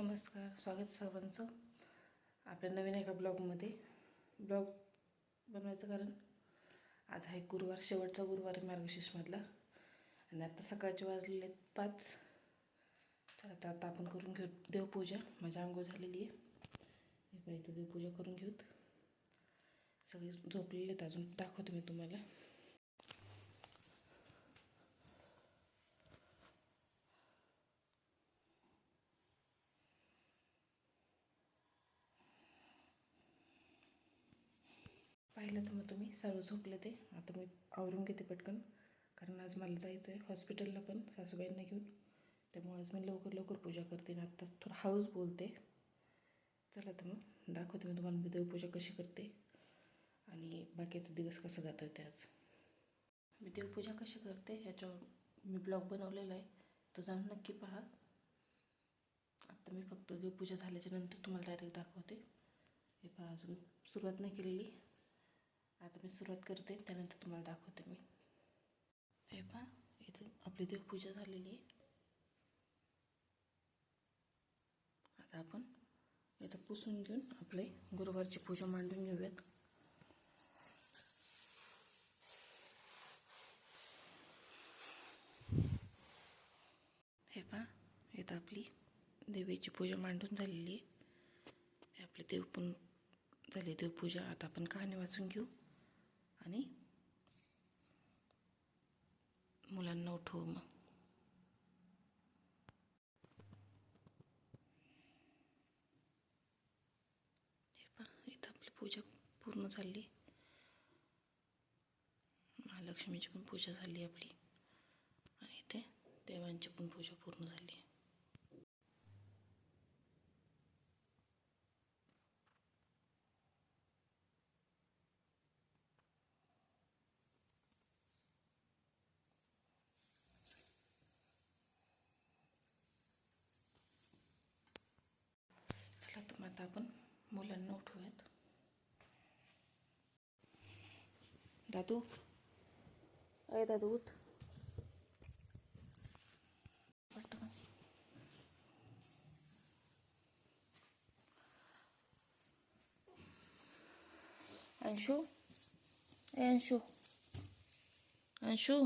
नमस्कार स्वागत सर्वांचं आपल्या नवीन एका ब्लॉगमध्ये. ब्लॉग बनवायचं कारण आज आहे गुरुवार शेवटचा गुरुवार आहे मार्गशीर्षमधला. आणि आता सकाळचे वाजलेले आहेत पाच. चला तर आता आपण करून घेऊ देवपूजा. माझ्या आंघोळ झालेली आहे. हे इथं देवपूजा करून घेऊत. सगळे झोपलेले आहेत अजून. दाखवते मी तुम्हाला. पाहिलं तर मग तुम्ही सर्व झोपले ते. आता मी आवरून घेते पटकन. कारण आज मला जायचं आहे हॉस्पिटलला पण सासूबाईंना घेऊन. त्यामुळे आज मी लवकर लवकर पूजा करते आणि आत्ताच थोडं हळूच बोलते. चला तर मग दाखवते मी तुम्हाला मी देवपूजा कशी करते. आणि बाकीचा दिवस कसा जातो ते आज. मी देवपूजा कशी करते ह्याच्यावर मी ब्लॉग बनवलेला आहे. तो जाऊन नक्की पहा. आत्ता मी फक्त देवपूजा झाल्याच्यानंतर तुम्हाला डायरेक्ट दाखवते. हे पहा अजून सुरुवात नाही केलेली. आता मी सुरुवात करते त्यानंतर तुम्हाला दाखवते मी. हे पहा इथं आपली देवपूजा झालेली आहे. आता आपण इथं पुसून घेऊन आपले गुरुवारची पूजा मांडून घेऊयात. हे पहा इथं आपली देवीची पूजा मांडून झालेली आहे. आपली आपले देव पण झाली देवपूजा. आता आपण कहाणी वाचून घेऊ. आणि मुलांना उठवू मग. हे पहा इथं आपली पूजा पूर्ण झाली. महालक्ष्मीची पण पूजा झाली आपली. आणि इथे देवांची पण पूजा पूर्ण झाली चला तर मग आता आपण मुलांना उठवूयात. दादू? अय दादू उठ. पटकन. अंशू? ए अंशू. अंशू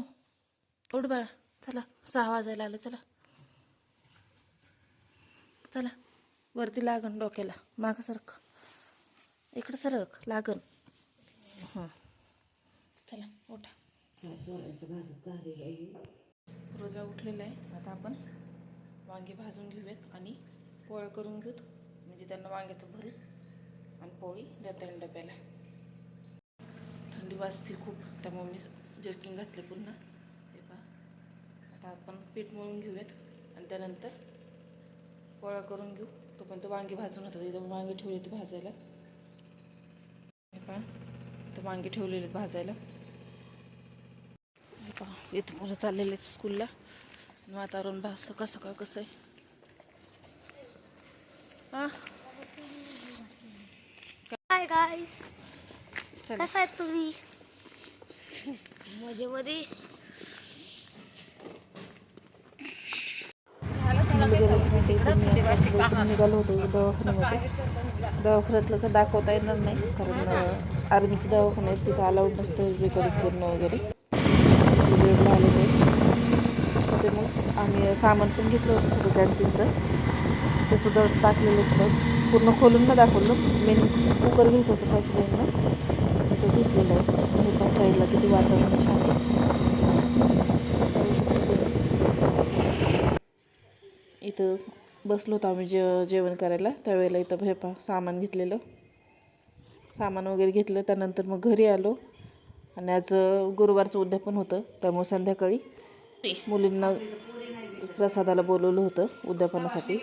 उठ बाळा चला सहा वाजायला आलं चला. चला. वरती लागण डोक्याला मागं सरक इकडं सरक लागण हां. चला उठा. रोजा उठलेला आहे. आता आपण वांगे भाजून घेऊयात आणि पोळ्या करून घेऊत. म्हणजे त्यांना वांग्याचं भरीत आणि पोळी देता येईल डब्याला. थंडी वाजते खूप त्यामुळे मी जर्किंग घातले पुन्हा हे पहा. आता आपण पीठ मळून घेऊयात आणि त्यानंतर पोळा करून घेऊ. तोपर्यंत वांगे भाजून होतात इथं वांगे ठेवले ते भाजायला. हे पहा. इथं वांगे ठेवलेले आहेत भाजायला. हे पहा. इथं मुलं चाललेले आहेत स्कूलला. वातावरण बा सकाळ सकाळ कसं आहे. हा? हाय गाईस कसं आहेत तुम्ही? मजेमध्ये? निघालो होतो दवाखान्यामध्ये दवाखान्यातलं का दाखवता येणार नाही कारण आर्मीचे दवाखाने आहेत तिथं अलाउड नसतं रेकॉर्डिंग करणं वगैरे. ते आले नाही. ते मग. आम्ही सामान पण घेतलं होतं पुढं कॅन्टीनचं ते सुद्धा टाकलेलं होतं. पूर्ण खोलून न दाखवलं. मेन कुकर घेत होतं सासूबाईंना. तो घेतलेला आहे. एका साईडला किती वातावरण छान आहे. इथं बसलो होतो आम्ही जे जेवण करायला. त्यावेळेला इथं हे पहा सामान घेतलेलं. सामान वगैरे घेतलं त्यानंतर मग घरी आलो. आणि आज गुरुवारचं उद्यापन होतं त्यामुळे संध्याकाळी मुलींना प्रसादाला बोलवलं होतं उद्यापनासाठी.